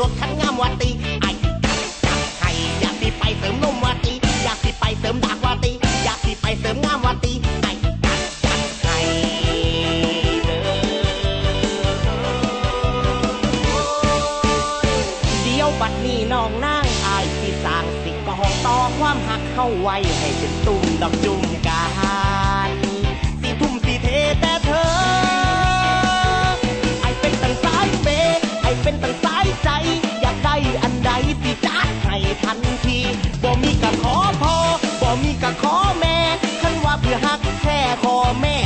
รถคันงามวัตีไอ้จัดให้อยากที่ไปเสริมนมวัตีอยากที่ไปเสริมดากวัตีอยากที่ไปเสริมงามวัตีไอ้จัดจัดให้เดี๋ยวบัดนี้น้องนางอายสิสร้างสิก็ห้องต่อความหักเข้าไว้ให้เป็นตุ่มดอกจุ่ม ขอแม่ คันว่าเพื่อหักแค่ขอแม่